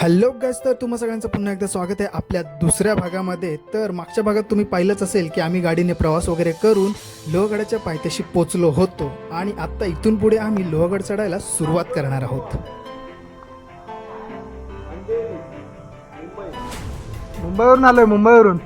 Hello gas तर तुम्हा सगळ्यांचं पुन्हा एकदा स्वागत आहे आपल्या दुसऱ्या भागामध्ये. तर मागच्या भागात तुम्ही पाहिलंच असेल की आम्ही गाडीने प्रवास वगैरे करून लोहगडाच्या पायथ्याशी पोचलो होतो. आणि आत्ता इथून पुढे आम्ही लोहगड चढायला सुरुवात करणार आहोत. मुंबईवरून आलोय मुंबईवरून.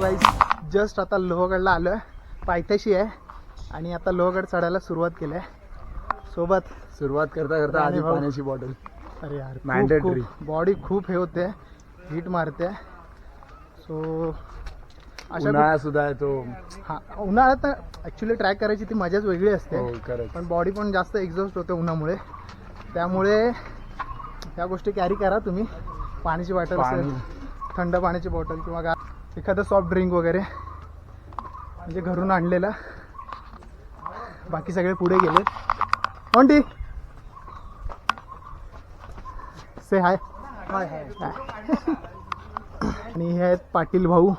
गाईज जस्ट आता लोहगडला आलो आहे पायथ्याशी आहे. आणि आता लोहगड चढायला सुरुवात केली आहे. सोबत सुरुवात करता करता आधी. पाण्याची बॉटल अरे यार Mandatory. बॉडी खूप हे होते. हीट मारते. सो अशा उन्हाळा सुद्धा तो. हा उन्हाळ्यात ॲक्च्युली ट्रॅक करायची ती मजाच वेगळी असते. हो पण बॉडी पण जास्त एक्झॉस्ट होते उन्हामुळे. त्यामुळे ह्या गोष्टी कॅरी करा तुम्ही. पाण्याची बॉटल थंड पाण्याची बॉटल किंवा गा एखादं सॉफ्ट ड्रिंक वगैरे म्हणजे घरून आणलेलं. बाकी सगळे पुढे गेले कोणती से हाय आणि हे आहेत पाटील भाऊ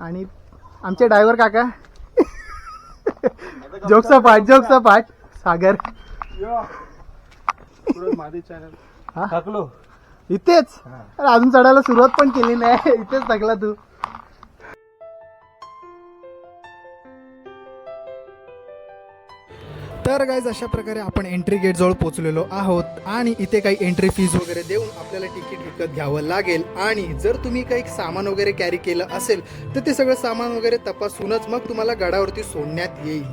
आणि आमचे ड्रायव्हर काका. जोकचा पाठ जोकचा पाठ सागर. हा? इथेच. अरे अजून चढायला सुरुवात पण केली नाही. इथेच थकला तू. तर गाईज अशा प्रकारे आपण एंट्री गेटजवळ पोचलेलो आहोत आणि इथे काही एंट्री फीज वगैरे देऊन आपल्याला तिकीट विकत घ्यावं लागेल. आणि जर तुम्ही काही सामान वगैरे कॅरी केलं असेल तर ते सगळं सामान वगैरे तपासूनच मग तुम्हाला गडावरती सोडण्यात येईल.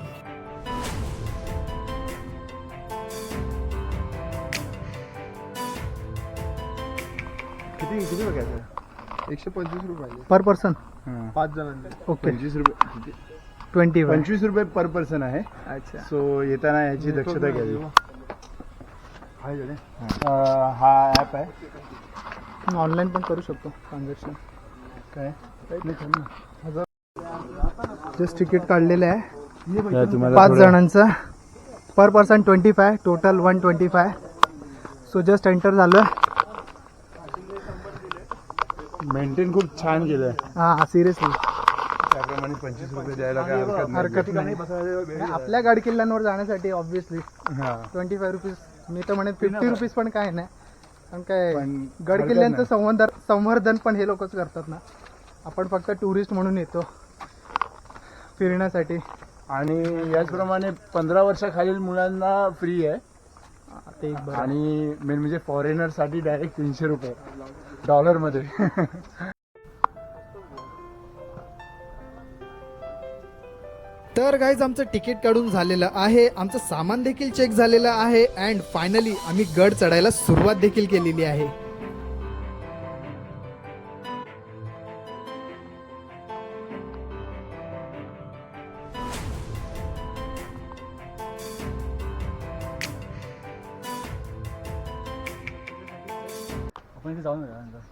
किती किती बघायचं एकशे पंचवीस रुपये पर पर्सन? पाच जणांचे ओके. पंचवीस रुपये ट्वेंटी पंचवीस रुपये पर पर्सन आहे. अच्छा. सो येताना याची दक्षता घ्यावी. अं, हा ॲप आहे. ऑनलाईन पण करू शकतो ट्रान्झॅक्शन काय? जस्ट तिकीट काढलेलं आहे. तुम्हाला पाच जणांचं. Per person twenty five total one twenty five so just enter झालं. मेंटेन खूप छान केलंय. हां सिरियसली त्याप्रमाणे पंचवीस रुपये द्यायला काही हरकत हरकत नाही. आपल्या गाडी किल्ल्यांवर जाण्यासाठी ऑब्व्हियसली हा. ट्वेंटी फाय रुपीज मी तर म्हणेन फिफ्टी रुपीज पण काय नाही. पण काय पण गड हरकत किल्ल्यांचं नाही. संवर्धन संवर्धन पण हे लोकच करतात ना. आपण फक्त टुरिस्ट म्हणून येतो. फिरण्यासाठी. आणि याचप्रमाणे पंधरा वर्षाखालील मुलांना फ्री आहे. ते एक बरं. आणि मेन म्हणजे फॉरेनरसाठी डायरेक्ट तीनशे रुपये. डॉलरमध्ये. तर गाईज आमचं तिकीट काढून झालेलं आहे. आमचं सामान देखील चेक झालेलं आहे. अँड फायनली आम्ही गड चढायला सुरुवात देखील केलेली आहे.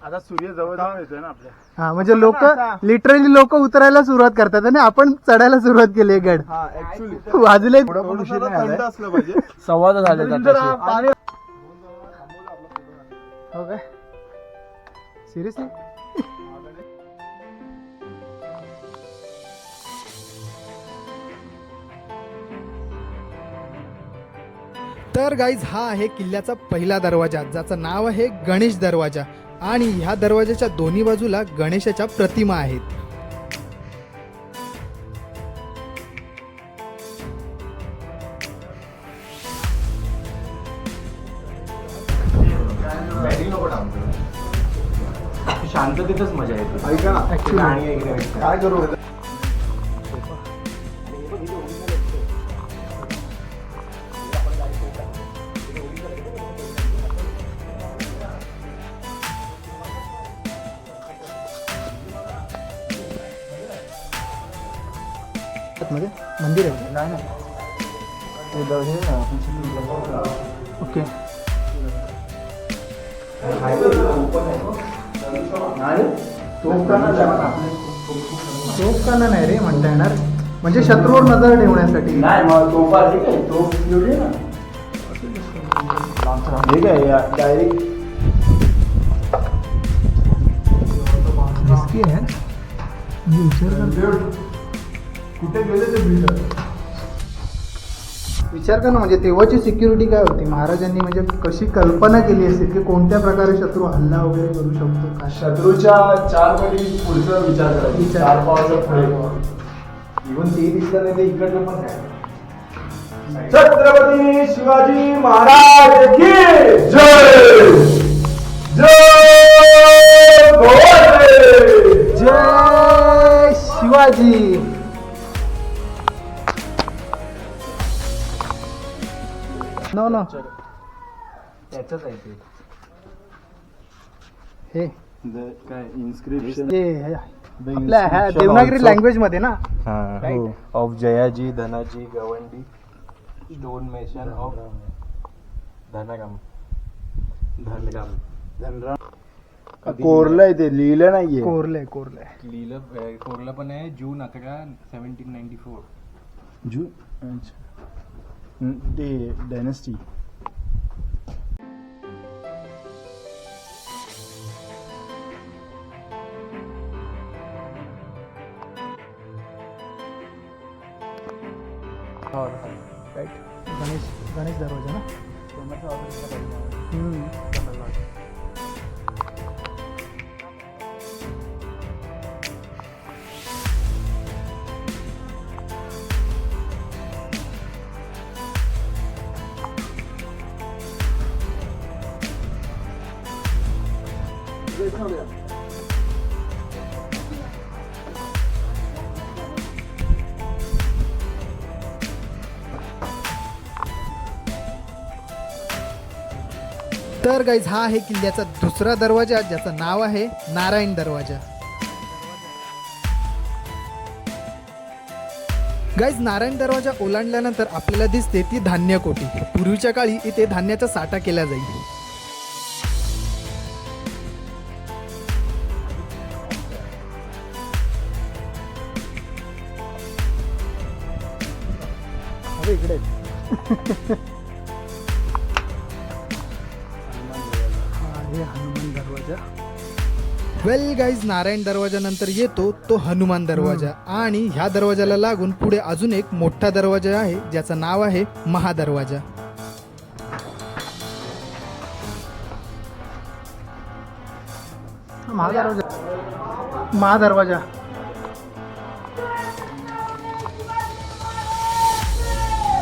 आता सूर्य जवळ जाऊन येतोय ना आपल्या. हा म्हणजे लोक लिटरली लोक उतरायला सुरुवात करतात आणि आपण चढायला सुरुवात केली आहे गड. हा ऍक्च्युली वाजले. असलं पाहिजे. सव्वा झाले हो काय? सिरियसली तर गाईज हा आहे किल्ल्याचा पहिला दरवाजा ज्याचं नाव आहे गणेश दरवाजा. आणि ह्या दरवाजाच्या दोन्ही बाजूला गणेशाच्या प्रतिमा आहेत. शांततेतच मजा येते. ऐका ना. ऍक्च्युली काय करू? मध्ये? मंदिर आहे ओके. तोफखाना नाही. रे म्हणता येणार. म्हणजे शत्रूवर नजर ठेवण्यासाठी. नाही ठीक आहे. आहे डायरेक्ट आहे. कुठे गेले ते बिल्डर? विचार कर ना म्हणजे तेव्हाची सिक्युरिटी काय होती? महाराजांनी म्हणजे कशी कल्पना केली असेल की कोणत्या प्रकारे शत्रू हल्ला वगैरे करू शकतो? काय? शत्रूच्या चार पटी पुढचा विचार करायचा. विचार. चार पावलं पुढे. इव्हन ते दिसलं नाही ते इकडलं पण काय? छत्रपती शिवाजी महाराज की जय? जय जय शिवाजी! नो नो त्याचंच आहे ते. हे. काय इन्स्क्रिप्शन हे हे. आपल्या ह्या देवनागरी लँग्वेजमध्ये ना? Right. Of Jayaji Dhanaji Gawandi stone mason of Dhangam. Dhangam. कोरलंय ते लिहिलं नाहीये. कोरलंय कोरलंय. लिहिलं कोरलं पण आहे. जून अकरा सेव्हन्टीन नाईन्टी फोर जू ते डायनेस्टी राईट तर गाईज हा आहे किल्ल्याचा दुसरा दरवाजा ज्याचं नाव आहे नारायण दरवाजा. गाईज नारायण दरवाजा ओलांडल्यानंतर आपल्याला दिसते ती धान्य कोठी पूर्वीच्या काळी इथे धान्याचा साठा केला जाईल हे हनुमान दरवाजा वेल गाईज नारायण दरवाजानंतर येतो तो हनुमान दरवाजा. आणि ह्या दरवाजाला लागून पुढे अजून एक मोठा दरवाजा आहे ज्याचं नाव आहे महादरवाजा. महादरवाजा. महादरवाजा.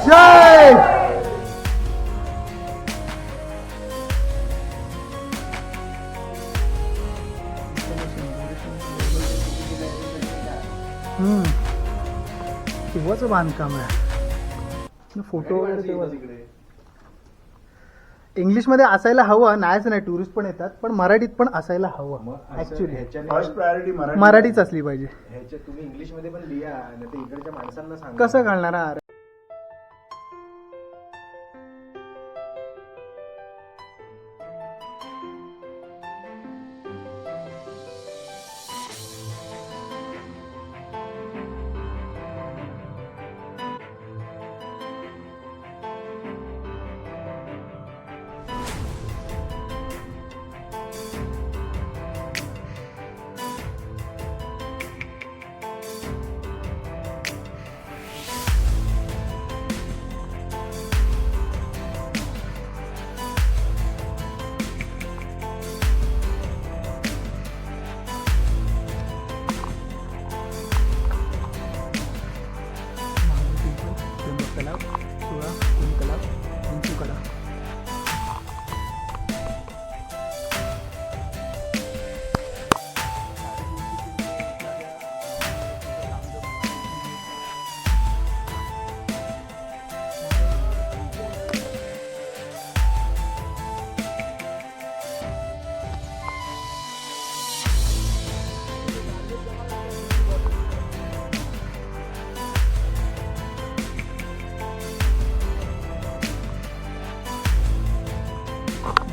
जय हम्म. तेव्हाचं बांधकाम आहे? फोटो वगैरे तेव्हा इंग्लिशमध्ये असायला हवं. नाहीच नाही टुरिस्ट पण येतात पण मराठीत पण असायला हवं ऍक्च्युली फर्स्ट प्रायोरिटी मराठी मराठीच असली पाहिजे. तुम्ही इंग्लिशमध्ये पण लिहा नाही तर इकडच्या माणसांना सांगा. कसं कळणार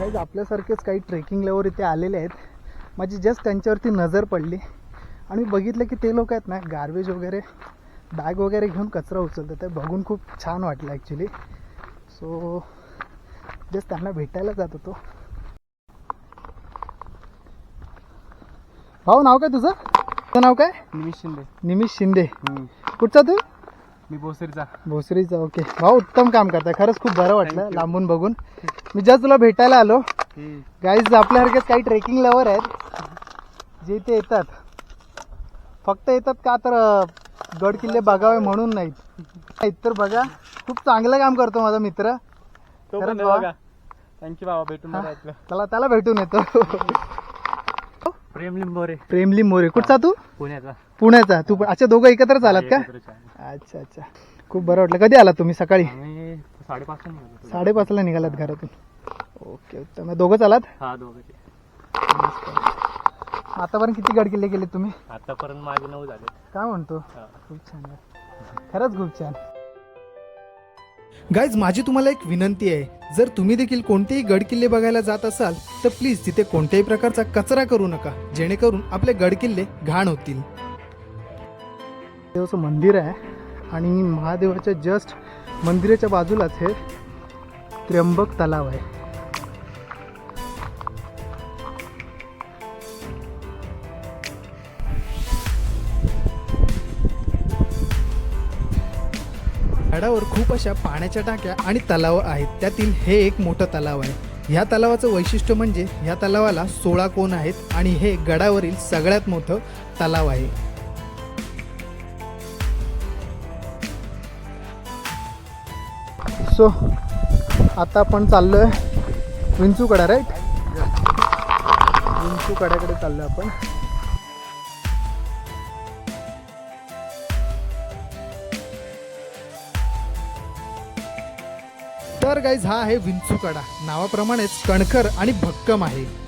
गाईज आपल्यासारखेच काही ट्रेकिंग लेवर इथे आलेले आहेत. माझी जस्ट त्यांच्यावरती नजर पडली. आणि बघितलं की ते लोक आहेत ना गार्बेज वगैरे बॅग वगैरे घेऊन कचरा उचलतात. ते बघून खूप छान वाटलं ॲक्च्युली सो जस्ट त्यांना भेटायला जात होतो. भाऊ नाव काय तुझं? तुझं नाव काय? निमिष शिंदे. निमिष शिंदे. कुठचा तू? मी भोसरीचा. भोसरीचा ओके भाऊ उत्तम काम करताय. खरंच खूप बरं वाटलं लांबून बघून. मी जस्ट तुला भेटायला आलो. गाईज आपल्यासारखेच काही ट्रेकिंग लवर आहेत. जे इथे येतात. फक्त येतात का तर अं, गड किल्ले बघावे म्हणून नाहीत. नाहीत तर बघा. खूप चांगलं काम करतो माझा मित्र. तो खरंच. बघा. थँक्यू बाबा भेटून. त्याला त्याला भेटून येतो. प्रेम लिंबोरे प्रेमली मोरे. कुठचा तू? पुण्याचा. पुण्याचा. तू पण अच्छा दोघं एकत्रच आलात का. अच्छा अच्छा. खूप बरं वाटलं. कधी आलात तुम्ही सकाळी? आम्ही साडेपाचला निघालो साडेपाचला निघालात घरातून. ओके उत्तम. मग दोघंच आलात? हा आतापर्यंत किती गड किल्ले केले तुम्ही? आतापर्यंत माझे नऊ झाले काय म्हणतो. खूप छान. खरंच खूप छान. गाईज माझी तुम्हाला एक विनंती आहे. जर तुम्ही देखील कोणतेही गडकिल्ले बघायला जात असाल तर प्लीज तिथे कोणत्याही प्रकारचा कचरा करू नका. जेणेकरून आपले गडकिल्ले घाण होतील. देवाचं मंदिर आहे आणि महादेवाच्या जस्ट मंदिराच्या बाजूलाच हे त्र्यंबक तलाव आहे. झाडावर खूप अशा पाण्याच्या टाक्या आणि तलाव आहेत. त्यातील हे एक मोठं तलाव आहे. ह्या तलावाचं वैशिष्ट्य म्हणजे ह्या तलावाला सोळा कोण आहेत आणि हे गडावरील सगळ्यात मोठं तलाव आहे. सो आता आपण चाललोय विंचूकडा राईट विंचूकड्याकडे चाललोय आपण. तर गाईज हा आहे विंचू कडा. नावाप्रमाणेच कणखर आणि भक्कम आहे.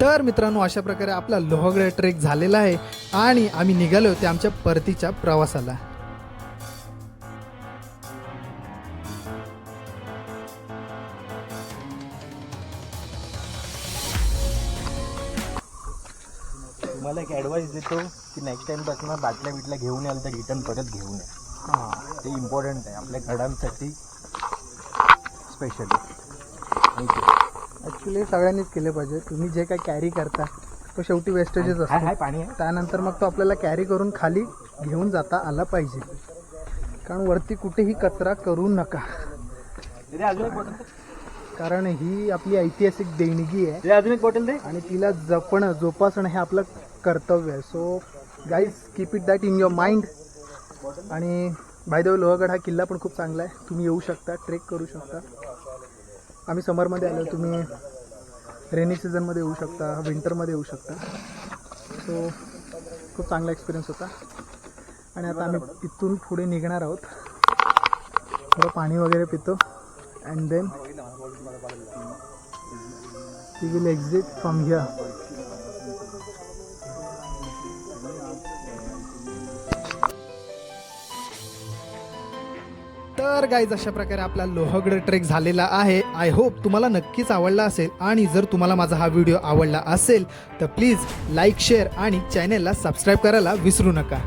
तर मित्रांनो अशा प्रकारे आपला लोहगड ट्रेक झालेला आहे आणि आम्ही निघालो होते आमच्या परतीच्या प्रवासाला. तुम्हाला एक ॲडवाईस देतो की नेक्स्ट टाइमपासून बाटल्या बिटल्या घेऊन याल तर रिटर्न परत घेऊन या. ते इम्पॉर्टंट आहे. आपल्या घडांसाठी स्पेशली ॲक्च्युली सगळ्यांनीच केले पाहिजे. तुम्ही जे काय कॅरी करता तो शेवटी वेस्टेजच हाय असतो. पाणी त्यानंतर मग तो आपल्याला कॅरी करून खाली घेऊन जाता आला पाहिजे. कारण वरती कुठेही कचरा करू नका. कारण ही आपली ऐतिहासिक देणगी आहे. अजून एक बॉटल दे. आणि तिला जपणं जोपासणं हे आपलं कर्तव्य आहे. So guys keep it that in your mind आणि भाईदेव लोहगड हा किल्ला पण खूप चांगला आहे. तुम्ही येऊ शकता ट्रेक करू शकता. आम्ही समरमध्ये आलो तुम्ही रेनी सीझनमध्ये येऊ शकता विंटरमध्ये येऊ शकता. सो खूप चांगला एक्सपिरियन्स होता. आणि आता आम्ही इथून पुढे निघणार आहोत. थोडं पाणी वगैरे पितो. And then we will exit from here तर गाईज अशा प्रकारे आपला लोहगड ट्रेक झालेला आहे. आय होप तुम्हाला नक्कीच आवडला असेल आणि जर तुम्हाला माझा हा व्हिडिओ आवडला असेल तर प्लीज लाईक शेअर आणि चॅनेलला सबस्क्राईब करायला विसरू नका.